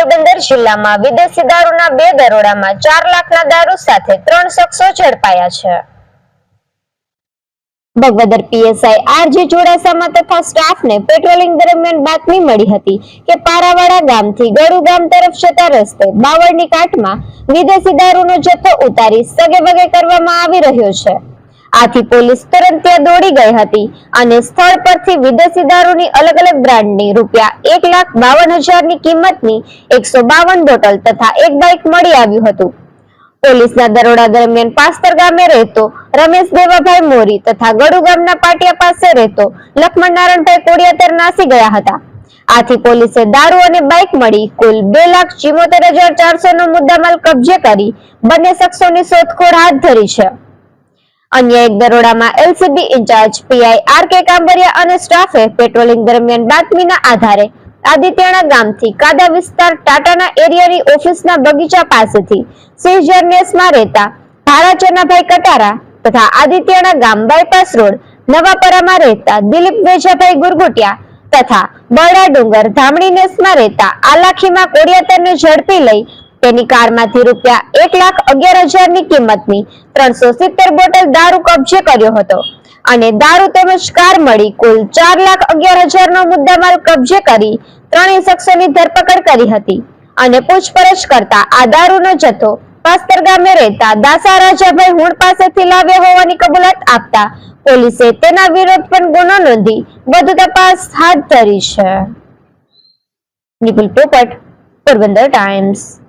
પોરબંદર જિલ્લામાં વિદેશી દારૂના બે દરોડામાં ચાર લાખના દારૂ સાથે ત્રણ શખ્સો ઝડપાયા છે. ભગવદર પીએસઆઈ આરજી ચુડાસમા તથા સ્ટાફને પેટ્રોલિંગ દરમિયાન બાતમી મળી હતી કે પારાવાડા ગામથી ગળુ ગામ તરફ જતા રસ્તે બાવળની કાટમાં વિદેશી દારૂનો જથ્થો ઉતારી સગે વગે કરવામાં આવી રહ્યો છે. આથી પોલીસ તુરંત ત્યાં દોડી ગઈ હતી અને સ્થળ પરથી વિદેશી દારૂની અલગ અલગ બ્રાન્ડની રૂપિયા એક લાખ બાવન હજારની કિંમતની એકસો બાવન બોટલ તથા એક બાઇક મળી આવ્યું હતું. પોલીસના દરોડા દરમિયાન પાસ્તર ગામે રહેતો રમેશ દેવાભાઈ મોરી તથા ગડુ ગામના પાટિયા પાસે રહેતો લક્ષ્મણ નારાયણભાઈ કોડિયાતર નાસી ગયા હતા. આથી પોલીસે દારૂ અને બાઇક મળી કુલ બે લાખ ચિમોતેર હજાર ચારસો નો મુદ્દામાલ કબજે કરી બંને શખ્સોની શોધખોળ હાથ ધરી છે. અન્ય એક દરોડામાં LCB incharge PI R K Kambariya અને સ્ટાફે પેટ્રોલિંગ દરમિયાન બાતમીના આધારે આદિત્યના ગામથી કાદા વિસ્તાર ટાટાના એરિયાની ઓફિસના બગીચા પાસેથી સિઝરનેસમાં રહેતા ભારા ચનાભાઈ કટારા તથા આદિત્યના ગામ બાયપાસ રોડ નવાપરામાં રહેતા દિલીપ વેજાભાઈ ગુરગુટિયા તથા બરડા ડુંગર ધામણી નેસમાં રહેતા આલાખીમાં કોડિયાતરને ઝડપી લઈ તેની કારમાંથી રૂપિયા એક લાખ અગિયાર હજારની કિંમતની ત્રણસો સિત્તેર બોટલ દારૂ કબજે કર્યો હતો. અને દારૂ તેમજ કાર મળી કુલ ચાર લાખ અગિયાર હજારનો મુદ્દામાલ કબજે કરી ત્રણેય શખ્સોની ધરપકડ કરી હતી. અને પૂછપરછ કરતા આ દારૂનો જથ્થો પાસ્તર ગામે રહેતા દાસા રાજાભાઈ હુણ પાસેથી લાવ્યા હોવાની કબૂલાત આપતા પોલીસે તેના વિરોધ પણ ગુનો નોંધી વધુ તપાસ હાથ ધરી છે. નિપુલ પોપટ, પોરબંદર ટાઈમ્સ.